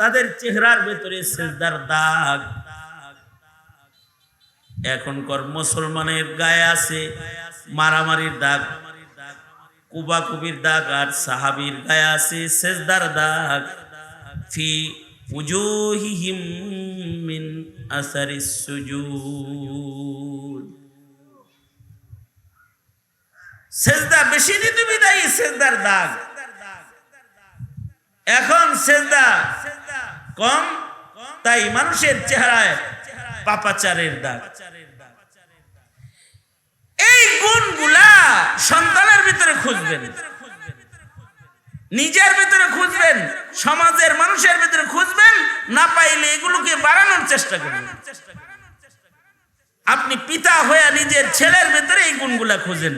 তাদের চেহারার ভেতরে সেজদার দাগ। এখনকার মুসলমানের গায়ে আছে মারামারির দাগ, কুবাকুবির দাগ, আর সাহাবির গায়ে আছে সেজদার দাগ। ফি উজুহিহিম মিন আসারিস সুজুদ। সেজদা বেশি দিতে বিদায়ী, সেজদার দাগ। এখন সেজদা কম, তাই মানুষের চেহারায় পাপাচারের দাগ। এই গুণগুলা সন্তানের ভিতরে খুঁজবেন। নিজের ভিতরে খুঁজবেন, সমাজের মানুষের ভিতরে খুঁজবেন, না পাইলে এগুলোকে বাড়ানোর চেষ্টা করবেন। আপনি পিতা হয়ে নিজের ছেলের ভিতরে এই গুণগুলা খুঁজেন।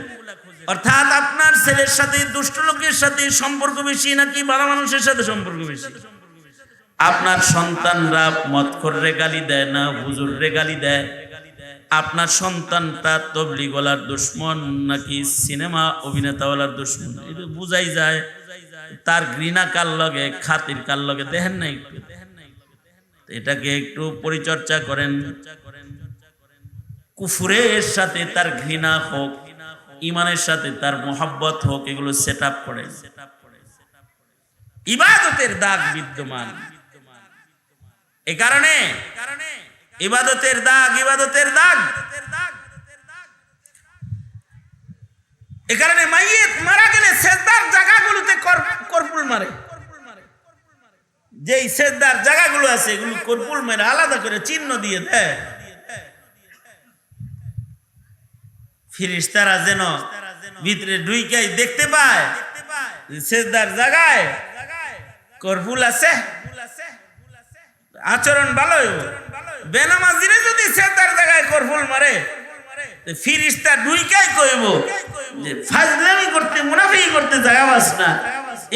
অর্থাৎ আপনার ছেলের সাথে, দুষ্ট লোকের সাথে সম্পর্ক বেশি নাকি ভালো মানুষের সাথে সম্পর্ক বেশি? আপনার সন্তানরা মত করে গালি দেয় না হুজুর রে গালি দেয়। আপনার সন্তানটা তবলি গলার দুশ্মন নাকি সিনেমা অভিনেতাওয়ালার দুশ্মন? এটা বুঝাই যায়। তার ঘৃণা কার লগে, খাতির কার লগে? দেখেন না একটু। এটাকে একটু পরিচর্যা করেন। কুফুরের সাথে তার ঘৃণা হোক, ইমানের সাথে তার মোহাব্বত হোক, এগুলো সেট আপ করে। ইবাদতের দাগ বিদ্যমান। এ কারণে ইবাদতের দাগ ইবাদতের দাগ। এ কারণে মারা গেলে জায়গাগুলোতে কর্পুল মারে। যেই জায়গাগুলো আছে, এগুলো কর্পুল মেরে, আলাদা করে চিহ্ন দিয়ে দেয়। ফিরিস্তারা যেন ভিতরে ডুইকাই দেখতে পায় সেজদার জায়গায় কর্পুল আছে। আচরণ ভালো বেনামাজিরে যদি সেজদার জায়গায় কর্পুল মারে ফিরিস্তা ডুইকাই কইব যে ফাজলামি করতে মুনাফি করতে জায়গা বাস না।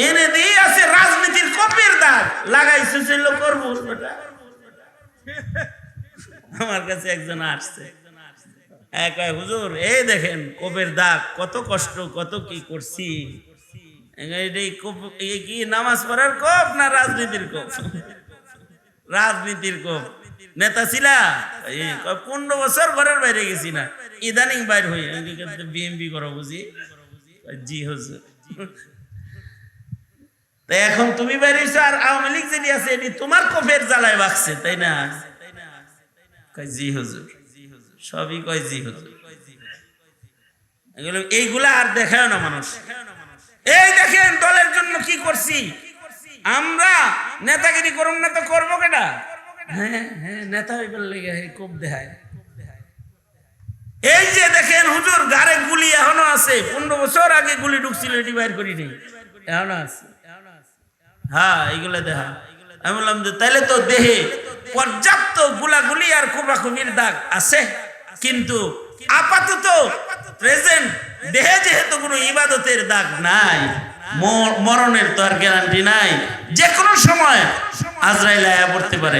এনে দিয়ে আছে রাজনীতির কপের দাগ। লাগাইছে ছিল কর্পুল বেটা। আমার কাছে একজন আসছে। এক কয়, হুজুর এই দেখেন কোপের দাগ কত কষ্ট কত কি করছি? কি নামাজ পড়ার কপ না রাজনীতির কোপ? রাজনীতির কোপ। নেতা ছিলা? পনেরো বছর ঘরের বাইরে গেছি না। ইদানিং বাইর হই বিএমপি করো বুঝি। জি হুজুর। এখন তুমি বাইরেছো আর আওয়ামী লীগ আছে, এটি তোমার জ্বালায় তাই না? জি হুজুর। সবই কয়, জি হুজুর। এইগুলা আর দেখায় না মানুষ। এই দেখেন, দলের জন্য কি করছি? আমরা নেতাগিরি করুন না তো করব কেটা হ্যাঁ হ্যাঁ নেতা হইবার লেগে কোপ দেখায় এই যে দেখেন হুজুর গারে গুলি এখনও আছে। পনেরো বছর আগে গুলি ঢুকছিল, এটি বাইর করি নেই এখনও আছে। হ্যাঁ এইগুলো দেখা। আমি বললাম যে তাহলে তো দেহে পর্যাপ্ত গুলাগুলি আর কুবাকুবির দাগ আছে। কিন্তু আপাতত প্রেজেন্ট দেহে যেহেতু কোনো ইবাদতের দাগ নাই। মরণের তো আর গ্যারান্টি নাই। যে কোনো সময় আজরাইল আয়া পড়তে পারে।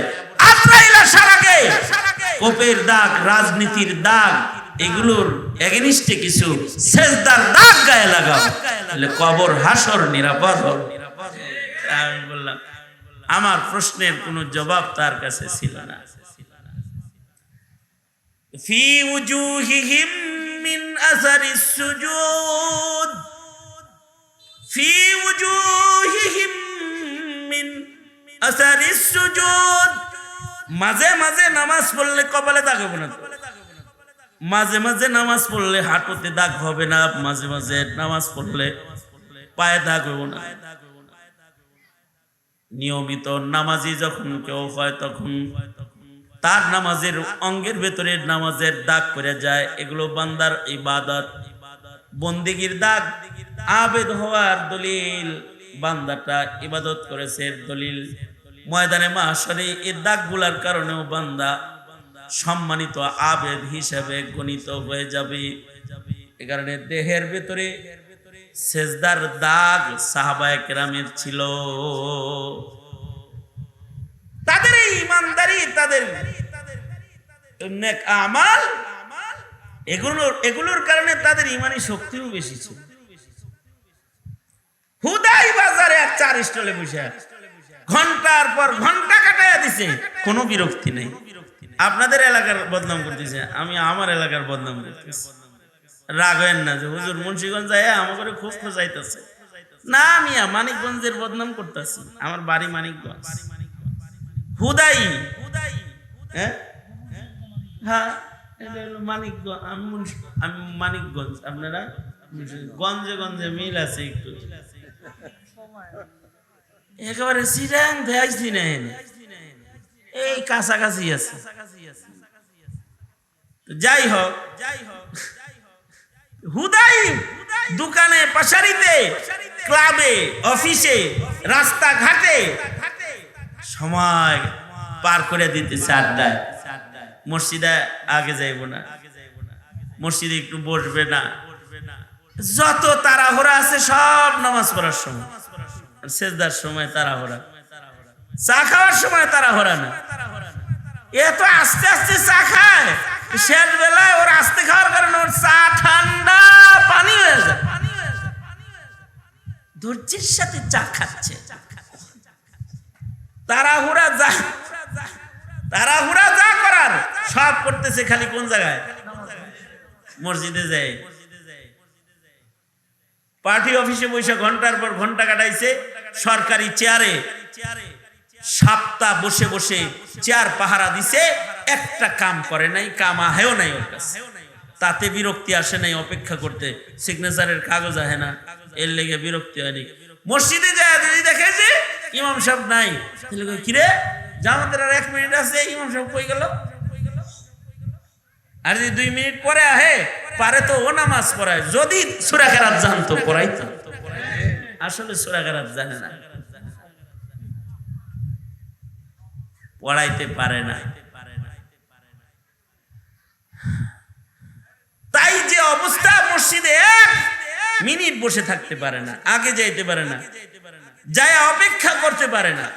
কোপের দাগ, রাজনীতির দাগ, এগুলোর এগেনিস্টে কিছু সেজদার দাগ গায়ে লাগাও। তাহলে কবর, হাসর, নিরাপদ আমি বললাম, আমার প্রশ্নের কোনো জবাব তার কাছে ছিল না। ফি উজুহিহিম মিন আসারিস সুজুদ। ফি উজুহিহিম মিন আসারিস সুজুদ মাঝে মাঝে নামাজ পড়লে কপালে দাগ হবে না মাঝে মাঝে নামাজ পড়লে হাঁটুতে দাগ হবে না, মাঝে মাঝে নামাজ পড়লে পায়ে দাগ হবে না। নিয়মিত নামাজি যখন কেউ হয় তখন তার নামাজের অঙ্গের ভেতরে নামাজের দাগ করে যায়। এগুলো বান্দার ইবাদত। বন্দিগির দাগ আবেদ হওয়ার দলিল। বান্দাটা ইবাদত করেছে দলিল। ময়দানে মাসরে এই দাগগুলার কারণেও বান্দা সম্মানিত আবেদ হিসাবে গণিত হয়ে যাবে। এ কারণে দেহের ভেতরে সেজদার দাগ সাহাবায়ে কেরামের ছিল। তাদের এই ইমানদারি, তাদের নেক আমাল এগুলোর এগুলোর কারণে তাদের ইমানি শক্তিও বেশি ছিল। হুদাই বাজারে এক চার স্টলে বসে। ঘণ্টার পর ঘণ্টা কাটাইয়া দিছে। কোনো বিরক্তি নেই। আপনাদের এলাকার বদনাম করতেছে, আমি আমার এলাকার বদনাম করতেছি। রাগ হয়েন না যে, হুজুর মুন্সিগঞ্জ যায় আমাকে খুব খোঁজাইতেছে না মিয়া, মানিকগঞ্জের বদনাম করতেছি। আমার বাড়ি মানিকগঞ্জ। হুদাই হ্যাঁ? হ্যাঁ? এটা মানিকগঞ্জ মানিকগঞ্জ, আপনারা মিল আছে একেবারে এনে। এই কাছাকাছি যাই হোক যাই হোক, হুদাই দোকানে, পাশারিতে, ক্লাবে, অফিসে, রাস্তাঘাটে সময় পার করে দিতেছে আড্ডায়। মসজিদে আগে যাইব না। মসজিদে একটু বসবে না। যত তাড়াহুড়া আছে সব নামাজ পড়ার সময়। সেজদার সময় তাড়াহুড়া। চা খাওয়ার সময় তাড়াহুড়া না। এ তো আস্তে আস্তে চা খায়। শেষ বেলায় ওর আস্তে খাওয়ার কারণে ওর চা ঠান্ডা পানি হয়ে যায়। ধৈর্যের সাথে চা খাচ্ছে। তাড়াহুড়া যা তাড়াহুড়া যা করার, সব করতেছে খালি কোন জায়গায়? মসজিদে যায়। পার্টি অফিসে বসে ঘণ্টার পর ঘণ্টা কাটাইছে, সরকারি চেয়ারে। সাপ্তাহ বসে বসে চেয়ার পাহারা দিছে, একটা কাম করে নাই, কাম আহেও নাই ওর কাছে। তাতে বিরক্তি আসে নাই অপেক্ষা করতে, সিগনেচারের কাগজ আহে না, এর লেগে বিরক্তি হয়নি মসজিদে যায় যদি দেখে যে ইমাম সাহেব নাই কিরে? জামাতের আর এক মিনিট আছে, ইমাম সাহেব কই গেল? আর যদি দুই মিনিট পরে আহে, পারে তো ও নামাজ পড়ায়, যদি জানতো আসলে জানে না। পড়াইতে পারে না। তাই যে অবস্থা, মসজিদে মিনিট বসে থাকতে পারে না, আগে যাইতে পারে না, যায় অপেক্ষা করতে পারে না।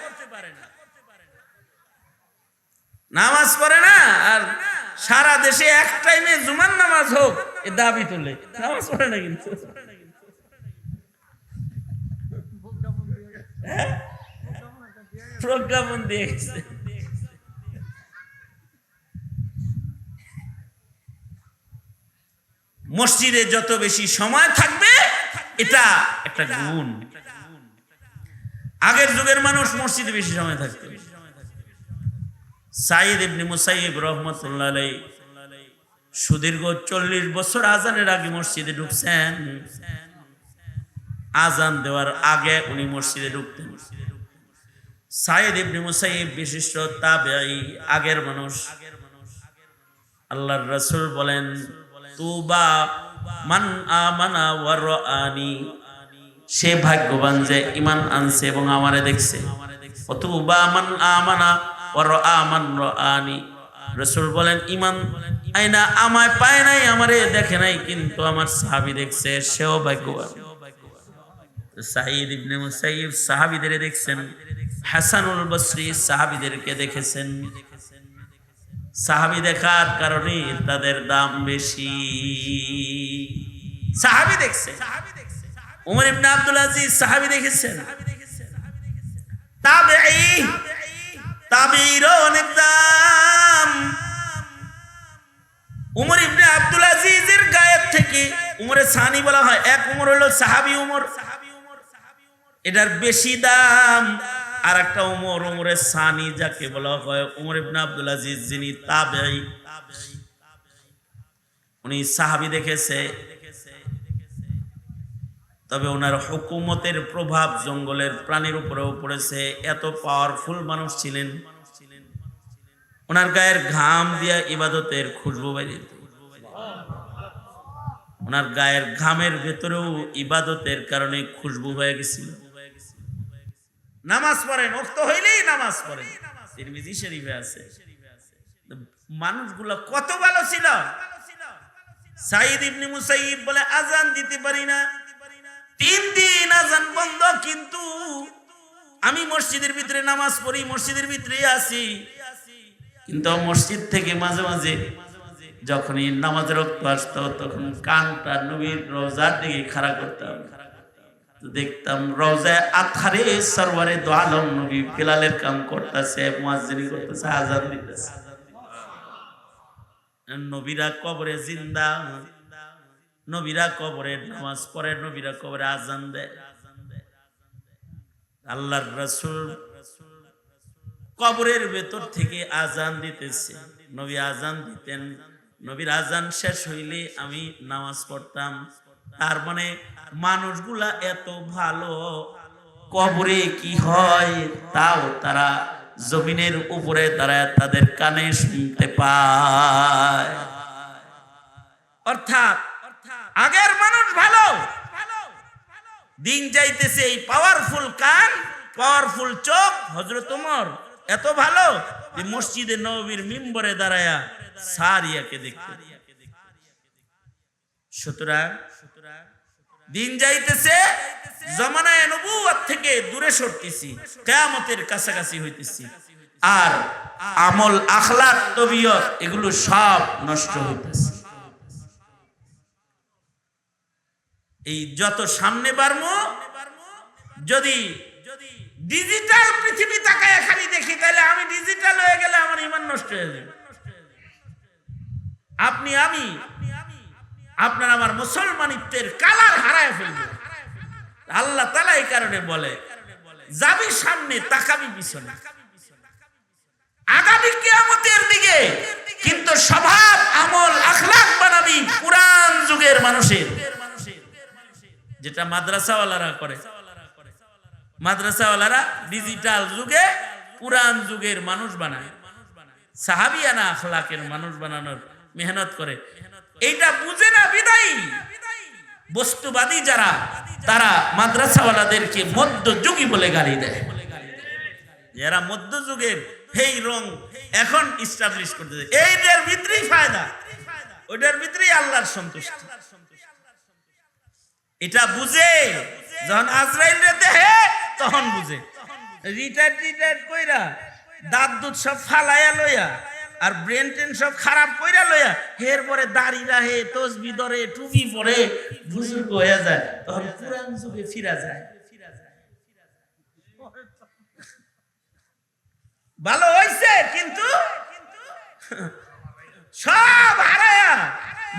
নামাজ পড়ে না, আর সারা দেশে এক টাইমে জুমার নামাজ হোক, এ দাবি তোলে। নামাজ পড়ে না কিন্তু। মসজিদে যত বেশি সময় থাকবে, এটা একটা গুণ। আগের যুগের মানুষ মসজিদে বেশি সময় থাকতো। সাইদ ইবনে মুসাইব রহমতুল্লাহ আলাই সুদীর্ঘ চল্লিশ বছর আজানের আগে মসজিদে ঢুকছেন। আজান দেওয়ার আগে উনি মসজিদে ঢুকতেন। সাইদ ইবনে মুসাইব বিশিষ্ট তাবেঈ, আগের মানুষ। আল্লাহর রাসূল বলেন, তুবা মান আমানা ওয়া রাআনি। সে ভাগ্যবান যে ইমান আনছে এবং আমারে দেখছে। অতুবা মান আমানা রাআনি। বলেন ইমান আইনা আমায় পায় নাই, আমারে দেখে নাই, কিন্তু আমার সাহাবী দেখছে, সেও ভাগ্যবান। সাহাবীদের দেখছেন, হাসানুল সাহাবীদেরকে দেখেছেন। সাহাবি দেখার তাদের দাম বেশি। সাহাবি দেখছে। উমর ইবনে আব্দুল আজিজ সাহাবি দেখেছেন। তাবেঈর অনেক দাম উমর ইবনে আব্দুল আজিজের থেকে সানি বলা হয়, এক উমর হলো সাহাবি উমর। এটার বেশি দাম। আর একটা উমর উমরের সানি যাকে বলা হয়, উমর ইবনে আব্দুল আজিজ যিনি তাবেঈ। উনি সাহাবি দেখেছে। তবে ওনার হুকুমতের প্রভাব জঙ্গলের প্রাণীর উপরেও পড়েছে। এত পাওয়ারফুল মানুষ ছিলেন। ওনার গায়ের ঘাম দিয়া ইবাদতের খুশবু বেরিয়ে ওনার গায়ের ঘামের ভেতরেও ইবাদতের কারণে খুশবু হয়ে গেছিল। নামাজ পড়েন অক্ত হইলেই নামাজ পড়েন। তিরমিজি শরীফে আছে। মানুষগুলো কত ভালো ছিল। সাইদ ইবনে মুসাইব বলে আজান দিতে পারি না। তিন দিন আজান বন্ধ, কিন্তু আমি মসজিদের ভিতরে নামাজ পড়ি, মসজিদের ভিতরে আছি কিন্তু মসজিদ থেকে মাঝে মাঝে যখনই নামাজের রক্ত আসতো, তখন কানটা নবীর রোজার দিকে খাড়া করতাম। দেখতাম রওজায় আথারে সরওয়ারে দো আলম নবী বিলালের কাম করতেছে, মুয়াজ্জিনি করতেছে, আজান দিতেছে। নবীরা কবরে জিন্দা। নবীরা কবরে নামাজ পড়ে, নবীরা কবরে আজান দেয়। আল্লাহর রাসূল কবরের ভেতর থেকে আজান দিতেছে। নবী আজান দিতেন। নবীর আজান শেষ হইলে আমি নামাজ পড়তাম। তার মানে মানুষগুলা এত ভালো, কবরে কি হয় তাও তারা জমিনের উপরে তারা তাদের কানে শুনতে পায়। অর্থাৎ আগের মানুষ ভালো। দিন যাইতেছে এই পাওয়ারফুল কান পাওয়ারফুল চোখ। হজরত ওমর এত ভালো যে মসজিদে নবীর মিম্বরে দাঁড়ায়া সারিয়াকে দেখতে। সুতরাং দিন যাইতেছে, জমানায় থেকে দূরে সরতেছি, কেয়ামতের কাছাকাছি হইতেছি। আর আমল আখলাক তবিয়ত, এগুলো সব নষ্ট হইতেছে। এই যত সামনে বাড়বো, যদি ডিজিটাল পৃথিবী তাকায় খালি দেখি, তাহলে আমি ডিজিটাল হয়ে গেলে আমার ইমান নষ্ট হয়ে যাবে। আপনি আমি, আপনার আমার মুসলমানিত্বের কালার হারায় ফেলবে। আল্লাহ তালা এই কারণে বলে, যাবি সামনে, তাকাবি পিছনে। আগামী কিয়ামতের দিকে কিন্তু স্বভাব, আমল আখলাক বানাবি পুরান যুগের মানুষের। যেটা মাদ্রাসাওয়ালারা করে। মাদ্রাসাওয়ালারা ডিজিটাল যুগে পুরান যুগের মানুষ বানায়। সাহাবিয়ানা আখলাকের মানুষ বানানোর মেহনত করে। এইটা বুঝে না বিদায়ী। বস্তুবাদী যারা, তারা মাদ্রাসাওয়ালাদেরকে মধ্যযুগী বলে গালি দেয়। যারা মধ্যযুগের সেই রং এখন ইস্টাবলিশ করতেছে। এইটার ভিতরেই ফায়দা। ওইটার ভিতরেই আল্লাহর সন্তুষ্টি। এটা বুঝে। যখন আজরাইল দেহে, তখন বুঝে। রিটায়ার রিটায়ার কইরা দাঁত দুধ সব ফালাইয়া লইয়া আর ব্রেন টেন সব খারাপ কইরা লইয়া হের পরে দাড়ি রাহে, তসবি ধরে, টুপি পরে বুজুর্গ হয়ে যায়, তখন পুরান যুগে ফিরা যায়। ভালো হইছে কিন্তু সব হারায়া,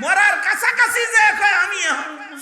মরার কাছাকাছি যে আমি এখন।